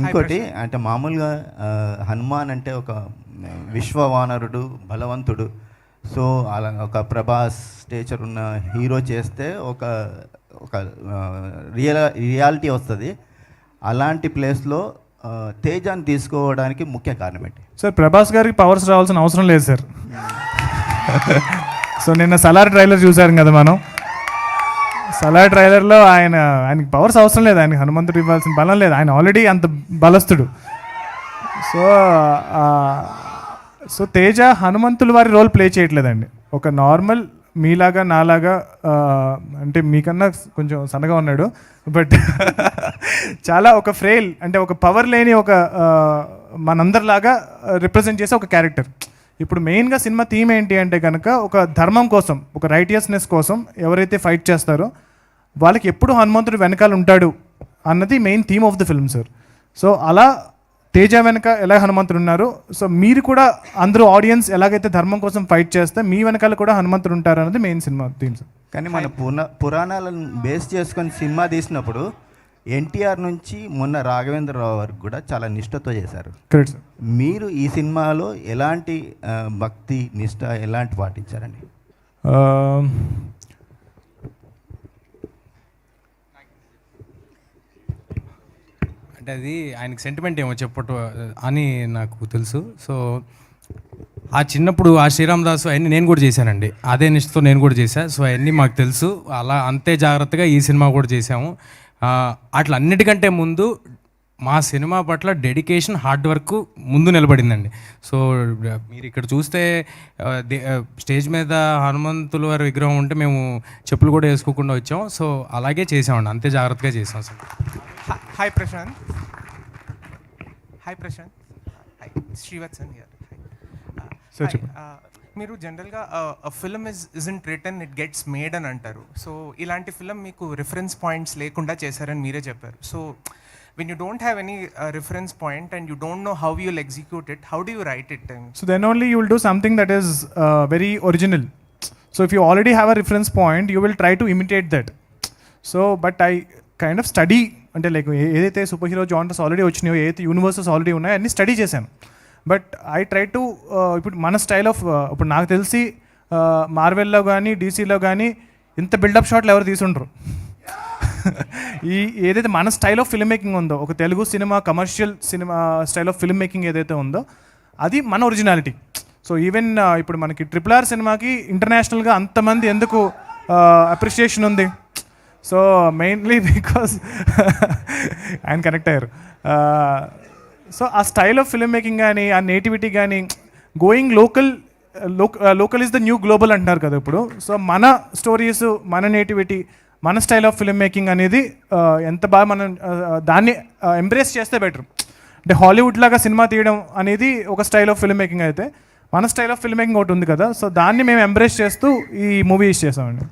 ఇంకోటి అంటే మామూలుగా హనుమాన్ అంటే ఒక విశ్వవానరుడు బలవంతుడు. సో అలా ఒక ప్రభాస్ స్టేచర్ ఉన్న హీరో చేస్తే ఒక ఒక రియల్ రియాలిటీ వస్తుంది. అలాంటి ప్లేస్లో తేజాన్ని తీసుకోవడానికి ముఖ్య కారణం ఏంటి? సార్ ప్రభాస్ గారికి పవర్స్ రావాల్సిన అవసరం లేదు సార్. సో నిన్న సలార్ ట్రైలర్ చూసారు కదా మనం. సలా ట్రైలర్లో ఆయన ఆయనకి పవర్స్ అవసరం లేదు. ఆయనకి హనుమంతుడు ఇవ్వాల్సిన బలం లేదు. ఆయన ఆల్రెడీ అంత బలస్తుడు సో సో తేజ హనుమంతుల వారి రోల్ ప్లే చేయట్లేదండి. ఒక నార్మల్ మీలాగా నాలాగా అంటే మీకన్నా కొంచెం సన్నగా ఉన్నాడు. బట్ చాలా ఒక ఫ్రేల్ అంటే ఒక పవర్ లేని ఒక మనందరిలాగా రిప్రజెంట్ చేసే ఒక క్యారెక్టర్ ఇప్పుడు మెయిన్గా సినిమా థీమ్ ఏంటి అంటే కనుక ఒక ధర్మం కోసం ఒక రైటియస్నెస్ కోసం ఎవరైతే ఫైట్ చేస్తారో వాళ్ళకి ఎప్పుడు హనుమంతుడు వెనకాల ఉంటాడు అన్నది main theme of the film sir so అలా తేజ వెనక ఎలా హనుమంతుడు ఉన్నారు సో మీరు కూడా అందరూ ఆడియన్స్ ఎలాగైతే ధర్మం కోసం ఫైట్ చేస్తే మీ వెనకాల కూడా హనుమంతుడు ఉంటారు అన్నది మెయిన్ సినిమా థీమ్ సార్ కానీ మన పున పురాణాలను బేస్ చేసుకొని సినిమా తీసినప్పుడు ఎన్టీఆర్ నుంచి మొన్న రాఘవేంద్రరావు వరకు కూడా చాలా నిష్ఠతో చేశారు. కరెక్ట్ సార్ మీరు ఈ సినిమాలో ఎలాంటి భక్తి నిష్ఠ ఎలాంటి పాటించారండి అంటే అది ఆయనకి సెంటిమెంట్ ఏమో చెప్పట అని నాకు తెలుసు. సో ఆ చిన్నప్పుడు ఆ శ్రీరామ్ దాసు అవన్నీ నేను కూడా చేశానండి. అదే నిష్ఠతో నేను కూడా చేశాను సో అవన్నీ మాకు తెలుసు. అలా అంతే జాగ్రత్తగా ఈ సినిమా కూడా చేసాము అట్లా అన్నిటికంటే ముందు మా సినిమా పట్ల డెడికేషన్ హార్డ్ వర్క్ ముందు నిలబడిందండి. సో మీరు ఇక్కడ చూస్తే స్టేజ్ మీద హనుమంతుల వారి విగ్రహం ఉంటే మేము చెప్పులు కూడా వేసుకోకుండా వచ్చాం సో అలాగే చేసామండి అంతే జాగ్రత్తగా చేసాం sir hi Prashanth. Hi Prashanth hi Srivatsan here. Uh, మీరు జనరల్గా film is isn't written it gets made అని అంటారు. సో ఇలాంటి ఫిల్మ్ మీకు రిఫరెన్స్ పాయింట్స్ లేకుండా చేశారని మీరే చెప్పారు. So when you don't have any reference point and you don't know how you'll execute it how do you write it So then only you will do something that is uh, very original. So if you already have a reference point, you will try to imitate that. So, but I kind of study అంటే like ఏదైతే super hero genres already వచ్చినాయో ఏదైతే universes already ఉన్నాయో అన్ని study చేశాను. But I try to ఇప్పుడు మన style of uh, ఇప్పుడు నాకు తెలిసి uh, మార్వెల్లో కానీ డీసీలో కానీ ఇంత బిల్డప్ షాట్లు ఎవరు తీసుండ్రు? ఈ ఏదైతే మన స్టైల్ ఆఫ్ ఫిల్మ్ మేకింగ్ ఉందో ఒక Telugu cinema commercial cinema style of film making ఏదైతే ఉందో అది మన ఒరిజినాలిటీ సో ఈవెన్ ఇప్పుడు మనకి ట్రిపుల్ ఆర్ సినిమాకి ఇంటర్నేషనల్గా అంతమంది ఎందుకు uh, అప్రిషియేషన్ ఉంది? సో మెయిన్లీ బికాస్ ఆయన కనెక్ట్ అయ్యారు. సో ఆ స్టైల్ ఆఫ్ ఫిల్మ్ మేకింగ్ కానీ ఆ నేటివిటీ కానీ going local local is the new global అంటున్నారు కదా ఇప్పుడు. సో మన స్టోరీస్ మన నేటివిటీ మన స్టైల్ ఆఫ్ ఫిల్మ్ మేకింగ్ అనేది ఎంత బాగా మనం దాన్ని ఎంబ్రేస్ చేస్తే బెటర్ అంటే హాలీవుడ్ లాగా సినిమా తీయడం అనేది ఒక స్టైల్ ఆఫ్ ఫిల్మ్ మేకింగ్ అయితే మన స్టైల్ ఆఫ్ ఫిల్మ్ మేకింగ్ ఒకటి ఉంది కదా సో దాన్ని మేము ఎంబ్రేస్ చేస్తూ ఈ మూవీస్ చేసామండి